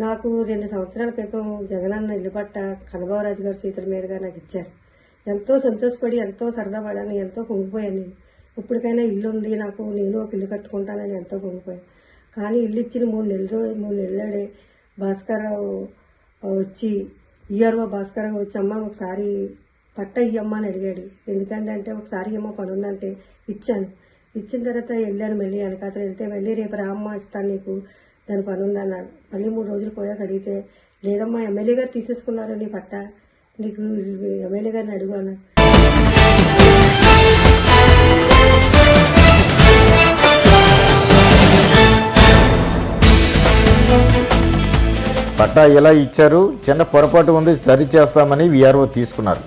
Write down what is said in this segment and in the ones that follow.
నాకు రెండు సంవత్సరాల క్రితం జగనన్న ఇల్లు పట్ట కనబాబరాజు గారు సీతల మీదుగా నాకు ఇచ్చారు. ఎంతో సంతోషపడి ఎంతో సరదా పడాను ఎంతో కుంగిపోయాను. నేను ఇప్పటికైనా ఇల్లు ఉంది నాకు నేను ఒక ఇల్లు కట్టుకుంటానని ఎంతో కుంగిపోయాను. కానీ ఇల్లు ఇచ్చిన మూడు నెలలు రోజు- మూడు నెలలే భాస్కరరావు వచ్చి ఇయర్వో భాస్కరరావు వచ్చి అమ్మ ఒకసారి పట్ట ఇయ్యమ్మ అని అడిగాడు. ఎందుకంటే అంటే ఒకసారి ఇయ్యమ్మ పని ఉందంటే ఇచ్చాను. ఇచ్చిన తర్వాత వెళ్ళాను మళ్ళీ వెనకాతలు వెళ్తే మళ్ళీ రేపు రామ్మ ఇస్తాను నీకు. దాని పని ఉందన్నాడు మళ్ళీ మూడు రోజులు పోయాక అడిగితే లేదమ్మా ఎమ్మెల్యే గారు తీసేసుకున్నారు నీ పట్ట? నీకు ఎమ్మెల్యే గారిని అడుగు అన్నాడు పట్టా ఎలా ఇచ్చారు? చిన్న పొరపాటు ఉంది సరి చేస్తామని తీసుకున్నారు.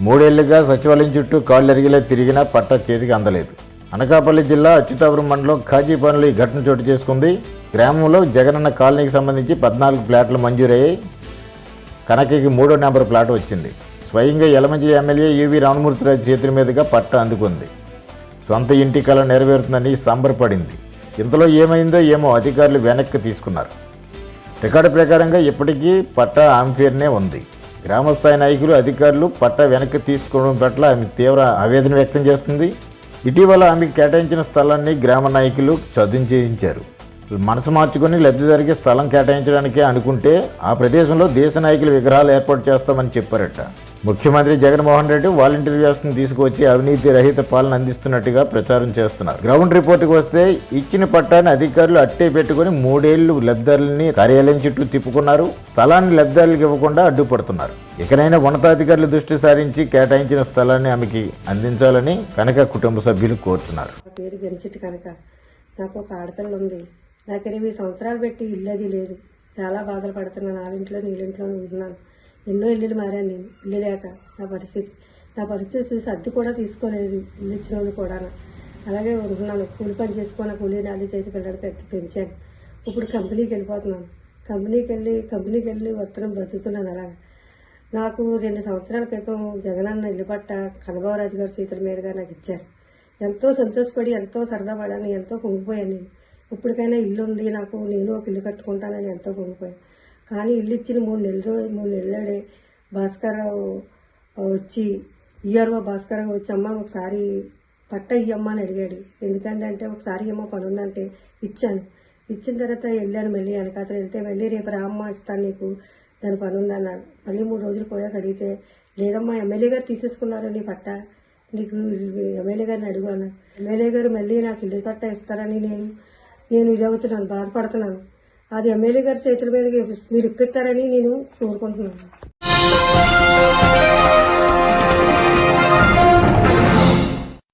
మూడేళ్ళుగా సచివాలయం చుట్టూ కాళ్ళు ఎరిగిలా తిరిగినా పట్టా చేతికి అందలేదు. అనకాపల్లి జిల్లా అచ్యుతాపురం మండలం ఖాజీపనులు ఈ ఘటన చోటు చేసుకుంది. గ్రామంలో జగనన్న కాలనీకి సంబంధించి పద్నాలుగు ప్లాట్లు మంజూరయ్యాయి. కనకకి మూడో నెంబర్ ప్లాట్ వచ్చింది. స్వయంగా యలమంచి ఎమ్మెల్యే యువి రామమూర్తిరాజు చేతుల మీదుగా పట్ట అందుకుంది. సొంత ఇంటి కళ నెరవేరుతుందని సంబరపడింది. ఇంతలో ఏమైందో ఏమో అధికారులు వెనక్కి తీసుకున్నారు. రికార్డు ప్రకారంగా ఇప్పటికీ పట్టా ఆమె పేరునే ఉంది. గ్రామస్థాయి నాయకులు అధికారులు పట్టా వెనక్కి తీసుకోవడం పట్ల ఆమె తీవ్ర ఆవేదన వ్యక్తం చేస్తుంది. ఇటీవల ఆమెకు కేటాయించిన స్థలాన్ని గ్రామ నాయకులు చదును చేయించారు మనసు మార్చుకొని లబ్ధిదారికి స్థలం కేటాయించడానికే అనుకుంటే ఆ ప్రదేశంలో దేశ నాయకుల విగ్రహాలు ఏర్పాటు చేస్తామని చెప్పారట. ముఖ్యమంత్రి జగన్మోహన్ రెడ్డి వాలంటీర్ వ్యవస్థను తీసుకువచ్చి అవినీతి రహిత పాలన అందిస్తున్నట్టుగా ప్రచారం చేస్తున్నారు. గ్రౌండ్ రిపోర్టుకు వస్తే ఇచ్చిన పట్టాన్ని అధికారులు అట్టే పెట్టుకుని మూడేళ్ళు లబ్ధిదారులని కార్యాలయం చుట్టూ తిప్పుకున్నారు. స్థలాన్ని లబ్ధిదారులకు ఇవ్వకుండా అడ్డుపడుతున్నారు. ఇకనైనా ఉన్నతాధికారులు దృష్టి సారించి కేటాయించిన స్థలాన్ని ఆమెకి అందించాలని కనుక కుటుంబ సభ్యులు కోరుతున్నారు. నా పేరు గెలిచిట్టు కనుక. నాకు ఒక ఆడపిల్ల ఉంది. నాకు ఎనిమిది సంవత్సరాలు పెట్టి ఇల్లు అది లేదు. చాలా బాధలు పడుతున్నాను నాలుగింట్లో నీళ్ళింట్లో ఉంటున్నాను ఎన్నో ఇల్లులు మారాను నేను. ఇల్లు లేక నా పరిస్థితి నా పరిస్థితి చూసి అద్దె కూడా తీసుకోలేదు ఇల్లు ఇచ్చిన వాళ్ళు కూడా అలాగే ఉంటున్నాను. కూలి పని చేసుకొని కూలీ నాలి చేసి పిల్లలు పెట్టి పెంచాను. ఇప్పుడు కంపెనీకి వెళ్ళిపోతున్నాను. కంపెనీకి వెళ్ళి కంపెనీకి వెళ్ళి వస్తున్నాను బతుకుతున్నాను అలాగా. నాకు రెండు సంవత్సరాల క్రితం జగనన్న ఇల్లు పట్ట కనబాబరాజు గారి సీతల మీదుగా నాకు ఇచ్చారు. ఎంతో సంతోషపడి ఎంతో సరదా పడాను ఎంతో కుంగిపోయాను. నేను ఇప్పటికైనా ఇల్లు ఉంది నాకు నేను ఒక ఇల్లు కట్టుకుంటానని ఎంతో కుంగిపోయాను. కానీ ఇల్లు ఇచ్చిన మూడు నెలలు రోజు- మూడు నెలలే భాస్కర్రావు వచ్చి ఇయర్వో భాస్కర్రావు వచ్చి అమ్మ ఒకసారి పట్ట ఇయ్యమ్మ అని అడిగాడు. ఎందుకంటే అంటే ఒకసారి ఇయ్యమ్మ పని ఉందంటే ఇచ్చాను. ఇచ్చిన తర్వాత వెళ్ళాను మళ్ళీ వెనకాతలు వెళ్తే మళ్ళీ రేపు రామ్మ ఇస్తాను నీకు. దాని పని ఉందన్నాడు మళ్ళీ మూడు రోజులు పోయాక అడిగితే లేదమ్మా ఎమ్మెల్యే గారు తీసేసుకున్నారు నీ పట్ట? నీకు ఎమ్మెల్యే గారిని అడుగు అన్నాడు ఎమ్మెల్యే గారు మళ్ళీ నాకు ఇల్లు పట్ట ఇస్తారని నేను నేను ఇది అవుతున్నాను బాధపడుతున్నాను. అది ఎమ్మెల్యే గారి చేతుల మీద మీరు ఇప్పిస్తారని నేను కోరుకుంటున్నాను.